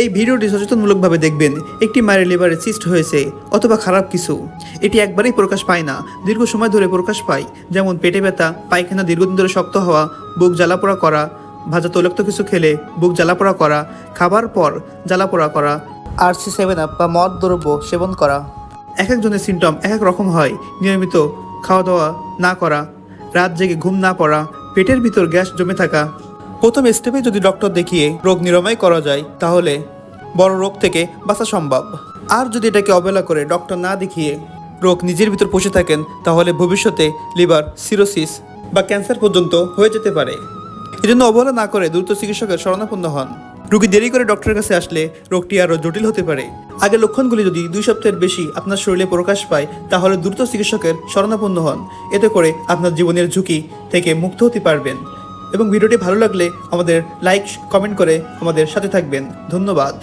এই ভিডিওটি সচেতনমূলকভাবে দেখবেন। একটি মায়ের লিভারে সিস্ট হয়েছে অথবা খারাপ কিছু। এটি একবারেই প্রকাশ পায় না। দীর্ঘ সময় ধরে প্রকাশ পায়। যেমন পেটে ব্যথা, পায়খানা দীর্ঘদিন ধরে শক্ত হওয়া, বুক জ্বালাপোড়া করা, ভাজা তৈলাক্ত কিছু খেলে বুক জ্বালাপোড়া করা, খাবার পর জ্বালাপোড়া করা আর সি সেভেন আপ বা মদ দ্রব্য সেবন করা। এক একজনের সিমটম এক এক রকম হয়। নিয়মিত খাওয়া দাওয়া না করা, রাত জেগে ঘুম না পড়া, পেটের ভিতর গ্যাস জমে থাকা প্রথম স্টেপে যদি ডক্টর দেখিয়ে রোগ নিরাময় করা যায়, তাহলে বড় রোগ থেকে বাঁচা সম্ভব। আর যদি এটাকে অবহেলা করে ডক্টর না দেখিয়ে রোগ নিজের ভিতর বসে থাকেন, তাহলে ভবিষ্যতে লিভার সিরোসিস বা ক্যান্সার পর্যন্ত হয়ে যেতে পারে। এজন্য অবহেলা না করে দ্রুত চিকিৎসকের শরণাপন্ন হন। রোগী দেরি করে ডক্টরের কাছে আসলে রোগটি আরও জটিল হতে পারে। আগে লক্ষণগুলি যদি দুই সপ্তাহের বেশি আপনার শরীরে প্রকাশ পায়, তাহলে দ্রুত চিকিৎসকের শরণাপন্ন হন। এতে করে আপনার জীবনের ঝুঁকি থেকে মুক্ত হতে পারবেন। এবং ভিডিওটি ভালো লাগলে আমাদের লাইক কমেন্ট করে আমাদের সাথে থাকবেন। ধন্যবাদ।